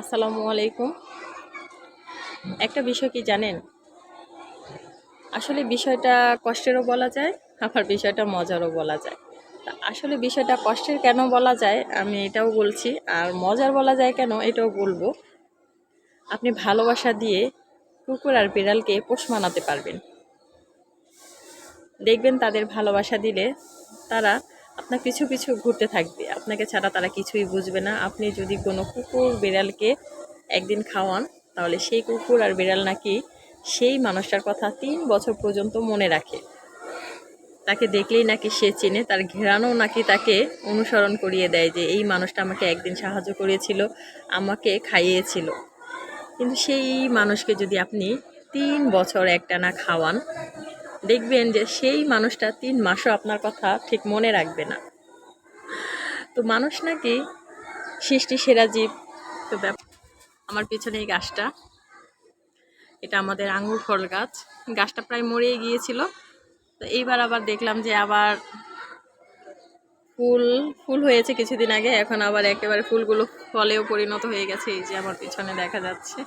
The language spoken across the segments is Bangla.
আসসালামু আলাইকুম। একটা বিষয় কি জানেন? আসলে বিষয়টা কষ্টেরও বলা যায়, আবার বিষয়টা মজারও বলা যায়। তা আসলে বিষয়টা কষ্টের কেন বলা যায়, আমি এটাও বলছি, আর মজার বলা যায় কেন এটাও বলব। আপনি ভালোবাসা দিয়ে কুকুর আর বিড়ালকে পোষ মানাতে পারবেন। দেখবেন তাদের ভালোবাসা দিলে তারা আপনার পিছু পিছু ঘুরতে থাকবে। আপনাকে ছাড়া তারা কিছুই বুঝবে না। আপনি যদি কোনো কুকুর বিড়ালকে একদিন খাওয়ান, তাহলে সেই কুকুর আর বিড়াল নাকি সেই মানুষটার কথা তিন বছর পর্যন্ত মনে রাখে। তাকে দেখলেই নাকি সে চেনে, তার ঘেরানো নাকি তাকে অনুসরণ করিয়ে দেয় যে এই মানুষটা আমাকে একদিন সাহায্য করেছিল, আমাকে খাইয়েছিল। কিন্তু সেই মানুষকে যদি আপনি তিন বছর একটানা খাওয়ান দেখবেন যে সেই মানুষটা তিন মাসও আপনার কথা ঠিক মনে রাখবে না। তো মানুষ নাকি সৃষ্টি সেরা জীব। তো আমার পিছনে এই গাছটা। এটা আমাদের আঙুর ফল গাছ। গাছটা প্রায় মরেই গিয়েছিল। তো এইবার আবার দেখলাম যে আবার ফুল ফুল হয়েছে কিছুদিন আগে। এখন আবার একেবারে ফুলগুলো ফলেও পরিণত হয়ে গেছে। এই যে আমার পিছনে দেখা যাচ্ছে।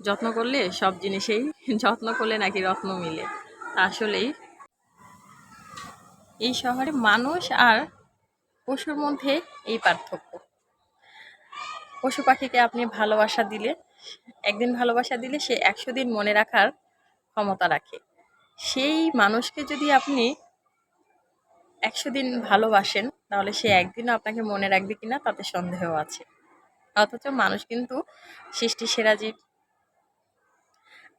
যত্ন করলে সব জিনিসেই যত্ন করলে নাকি রত্ন মিলে। আসলেই এই শহরে মানুষ আর পশুর মধ্যে এই পার্থক্য। পশু পাখিকে আপনি ভালোবাসা দিলে, একদিন ভালোবাসা দিলে সে একশো দিন মনে রাখার ক্ষমতা রাখে। সেই মানুষকে যদি আপনি একশো দিন ভালোবাসেন, তাহলে সে একদিনও আপনাকে মনে রাখবে কিনা তাতে সন্দেহ আছে। অথচ মানুষ কিন্তু সৃষ্টি সেরা জীব।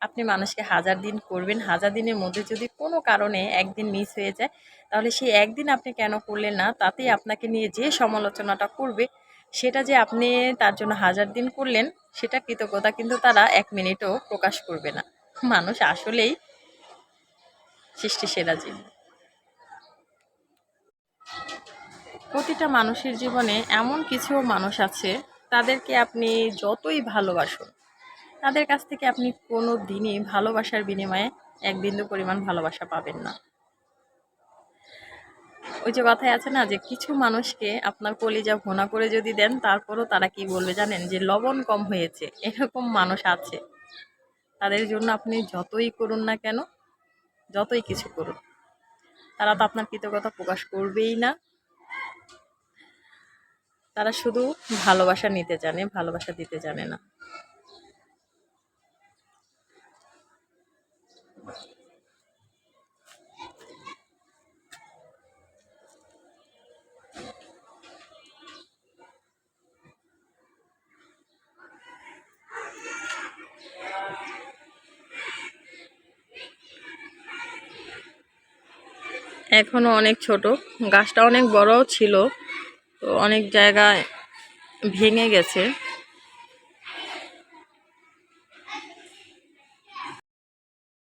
আপনি মানুষকে হাজার দিন করবেন, হাজার দিনের মধ্যে যদি কোনো কারণে একদিন মিস হয়ে যায়, তাহলে সেই একদিন আপনি কেন করলেন না, তাতেই আপনাকে নিয়ে যে সমালোচনাটা করবে, সেটা যে আপনি তার জন্য হাজার দিন করলেন, সেটা কৃতজ্ঞতা কিন্তু তারা এক মিনিটও প্রকাশ করবে না। মানুষ আসলেই সৃষ্টি সেরা জীব। প্রতিটা মানুষের জীবনে এমন কিছু মানুষ আছে, তাদেরকে আপনি যতই ভালোবাসুন তাদের কাছ থেকে আপনি কোনো দিনই ভালোবাসার বিনিময়ে এক বিন্দু পরিমাণ ভালোবাসা পাবেন না। ওই যে কথায় আছে না যে, কিছু মানুষকে আপনার কলিজা ভোনা করে যদি দেন, তারপরও তারা কি বলবে জানেন? যে, লবণ কম হয়েছে, এরকম মানুষ আছে। তাদের জন্য আপনি যতই করুন না কেন, যতই কিছু করুন, তারা তো আপনার কৃতজ্ঞতা প্রকাশ করবেই না। তারা শুধু ভালোবাসা নিতে জানে, ভালোবাসা দিতে জানে না। এখনও অনেক ছোট। গাছটা অনেক বড়ও ছিল তো অনেক জায়গায় ভেঙে গেছে।